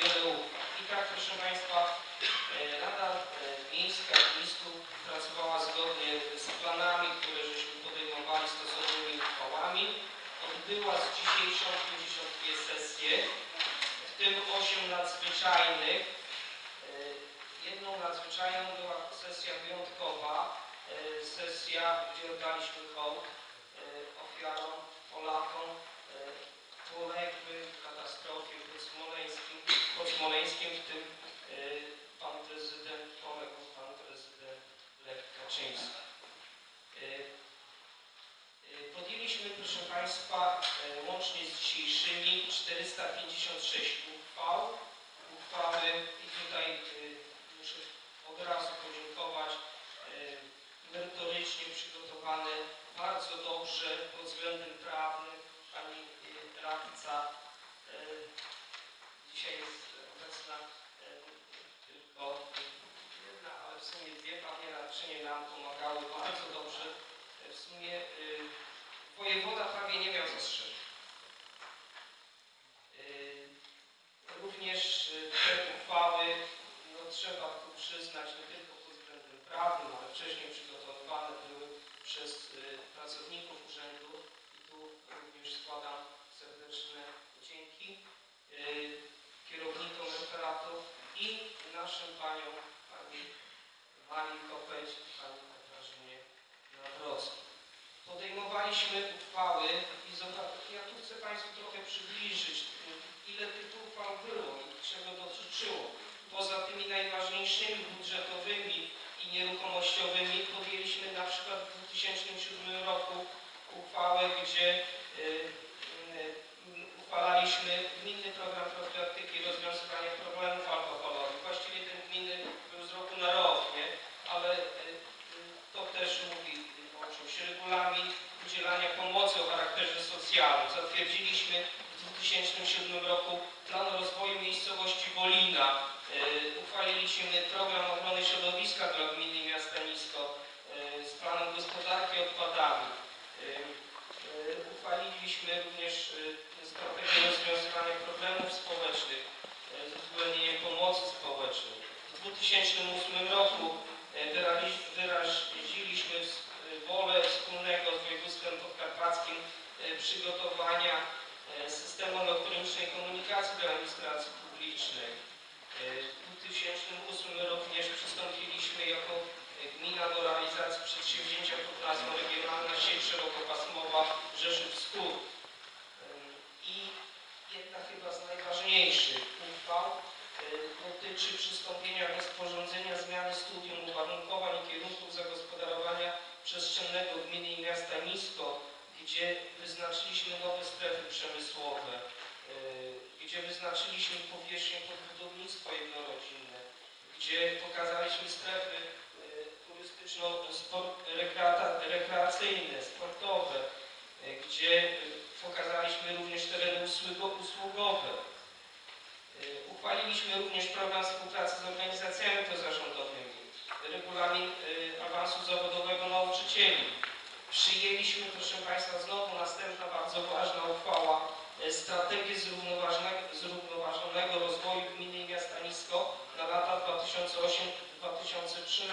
biodełówka. I tak, proszę Państwa, e, Rada e, Miejska w Mińsku pracowała zgodnie z planami, które żeśmy podejmowali stosownymi uchwałami. Odbyła z dzisiejszą 52 sesje, w tym 8 nadzwyczajnych. E, jedną nadzwyczajną była sesja wyjątkowa, sesja, gdzie oddaliśmy hołd ofiarom, Polakom, poległym w katastrofie pod Smoleńskim, pod Smoleńskim, w tym e, pan prezydent, poległ pan prezydent Lech Kaczyński. E, e, Podjęliśmy, proszę Państwa, łącznie z dzisiejszymi 456 uchwał. Uchwały i tutaj muszę od razu podziękować merytorycznie przygotowane, bardzo dobrze pod względem prawnym. Pani radca e, dzisiaj jest obecna e, tylko jedna, ale w sumie dwie panie radczynie nam pomagały bardzo dobrze. E, W sumie wojewoda prawie nie miał zastrzeżeń. E, Również e, te uchwały, no trzeba tu przyznać, nie tylko pod względem prawnym, ale wcześniej przygotowywane były przez e, pracowników urzędu i tu również składam serdeczne dzięki e, kierownikom referatów i naszym paniom, pani Marii Kopeć i pani Katarzynie Nawrockiej. Podejmowaliśmy uchwały i zobacz, ja tu chcę Państwu trochę przybliżyć, ile tych uchwał było i czego dotyczyło. Poza tymi najważniejszymi budżetowymi i nieruchomościowymi podjęliśmy na przykład w 2007 roku uchwałę, gdzie y, y, uchwalaliśmy gminny program profilaktyki i rozwiązywania problemów alkoholowych. Właściwie ten gminny był z roku na rok, nie? Ale y, y, to też mówi o czymś. Regulamin udzielania pomocy o charakterze socjalnym. Zatwierdziliśmy w 2007 roku plan rozwoju miejscowości Wolina. Y, Uchwaliliśmy program ochrony środowiska dla gminy miasta Nisko y, z planem gospodarki odpadami. Y, Uchwaliliśmy również strategię rozwiązywania problemów społecznych z uwzględnieniem pomocy społecznej. W 2008 roku y, gdzie wyznaczyliśmy nowe strefy przemysłowe, y, gdzie wyznaczyliśmy powierzchnię pod budownictwo jednorodzinne, gdzie pokazaliśmy strefy turystyczno-rekreacyjne, sportowe, y, gdzie y, pokazaliśmy również tereny usługo- usługowe. Y, Uchwaliliśmy również program współpracy z organizacjami pozarządowymi, regulamin y, awansu zawodowego nauczycieli. Przyjęliśmy, proszę Państwa, znowu następna bardzo ważna uchwała, y, strategię zrównoważonego, rozwoju gminy i miasta Nisko na lata 2008-2013.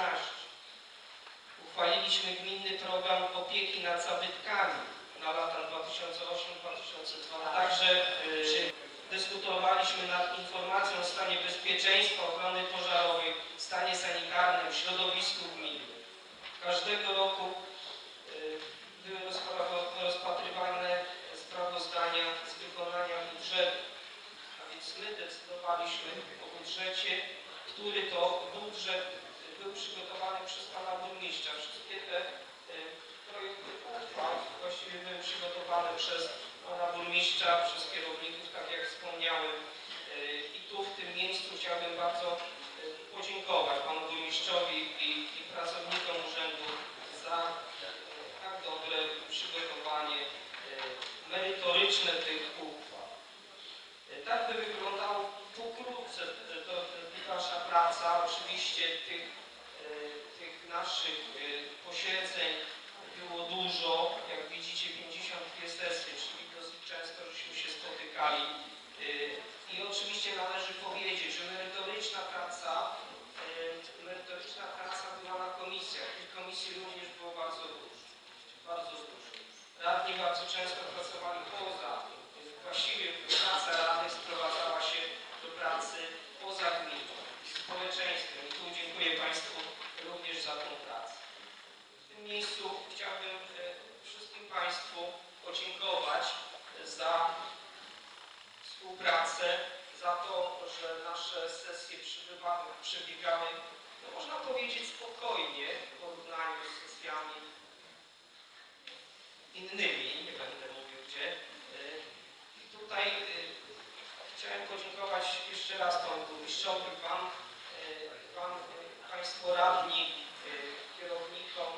Uchwaliliśmy gminny program opieki nad zabytkami na lata 2008-2012. Także y, dyskutowaliśmy nad informacją o stanie bezpieczeństwa, ochrony pożarowej, stanie sanitarnym, środowisku gminy. Każdego roku były rozpatrywane sprawozdania z wykonania budżetu. A więc my decydowaliśmy o budżecie, który to budżet był przygotowany przez pana burmistrza. Wszystkie te y, projekty uchwał właściwie były przygotowane przez pana burmistrza, przez kierowników, tak jak wspomniałem. Y, I tu w tym miejscu chciałbym bardzo y, podziękować panu burmistrzowi i, i pracownikom urzędu za y, tak dobre przygotowanie y, merytoryczne tych uchwał. Y, Tak by wyglądało pokrótce y, to, y, Oczywiście tych, y, tych naszych y, posiedzeń było dużo. Jak widzicie 52 sesje, czyli dosyć często żeśmy się spotykali. Y, I oczywiście należy powiedzieć, że merytoryczna praca, merytoryczna praca była na komisjach. Tych komisji również było bardzo dużo. Bardzo dużo. Radni bardzo często pracowali poza. Właściwie praca radnych sprowadzała się do pracy poza gminą, z społeczeństwem. I tu dziękuję Państwu również za tą pracę. Przebiegały, no można powiedzieć, spokojnie w porównaniu z sesjami innymi, nie będę mówił gdzie. Y, I tutaj y, chciałem podziękować jeszcze raz panu burmistrzowi, wam, y, y, państwo radni, kierownikom,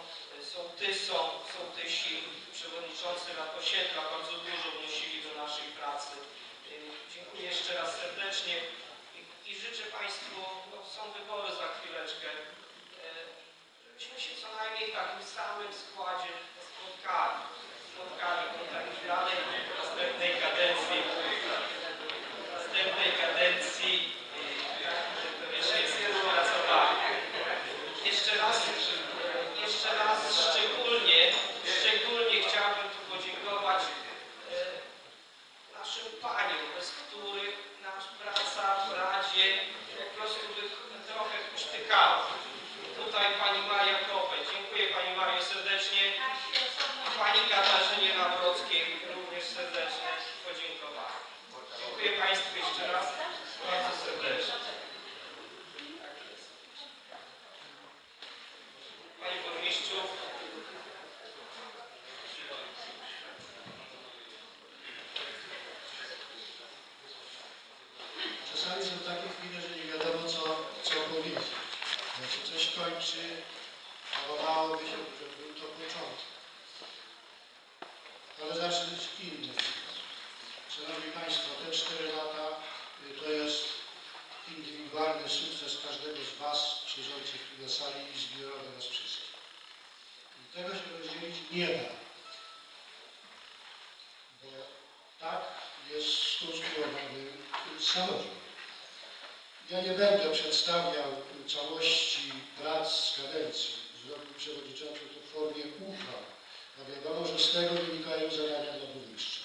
sołtysom, sołtysi, przewodniczący rad osiedla bardzo dużo wnosili do naszej pracy. Dziękuję jeszcze raz serdecznie Państwu, no są wybory za chwileczkę, y, żebyśmy się co najmniej w takim samym składzie. Spotkali do takiej dalej następnej kadencji. Następnej kadencji y, tak, żebyśmy współpracowali. Jeszcze raz, jeszcze raz szczególnie, szczególnie chciałbym tu podziękować e, naszym paniom, bez których nasza praca w Radzie po prostu by trochę kusztykała. Tutaj pani Maria Kopeć. Dziękuję pani Mario serdecznie. I pani Katarzynie Nawrockiej również serdecznie podziękować. Dziękuję Państwu jeszcze raz bardzo serdecznie. Tak jest. Panie Burmistrzu, Czasami są takie chwile, że nie wiadomo co, co powiedzieć. Jak się coś kończy, a wołałoby się, że był to początek. Ale zacznę z innych. Szanowni Państwo, te cztery lata y, to jest indywidualny sukces każdego z Was siedzących tu na sali i zbiorowy nas wszystkich. I tego się rozdzielić nie da. Bo tak jest skonstruowany samorząd. Ja nie będę przedstawiał całości prac z kadencji. Zrobił przewodniczący to w formie uchwał. A wiadomo, że z tego wynikają zadania dla burmistrza.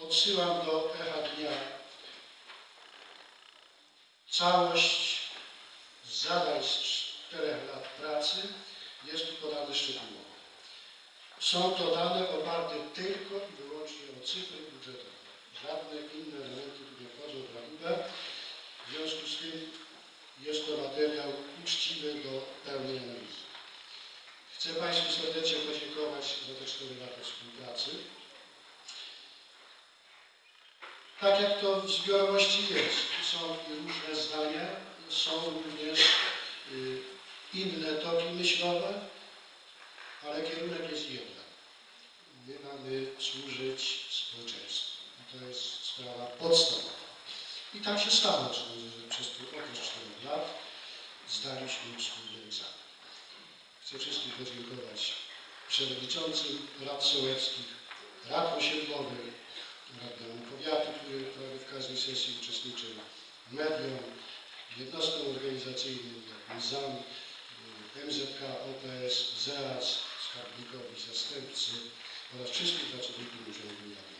Odsyłam do echa dnia całość zadań z czterech lat pracy jest tu podane szczegółowo. Są to dane oparte tylko i wyłącznie o cyfry budżetowe. Żadne inne elementy tu nie wchodzą w rachubę. W związku z tym jest to materiał uczciwy do pełnej analizy. Chcę Państwu serdecznie podziękować za te 4 lata współpracy. Tak jak to w zbiorowości jest, są różne zdania, są również y, inne toki myślowe, ale kierunek jest jeden. My mamy służyć społeczeństwu. I to jest sprawa podstawowa. I tak się stało, że przez ten okres 4 lat zdaliśmy wspólny egzamin. Chcę wszystkim podziękować przewodniczącym rad sołeckich, rad osiedlowych, radnemu powiatu, który prawie w każdej sesji uczestniczył, mediom, jednostkom organizacyjnym, jak MZK, OPS, ZEAS, skarbnikowi, zastępcy oraz wszystkim pracownikom Urzędu Miasta.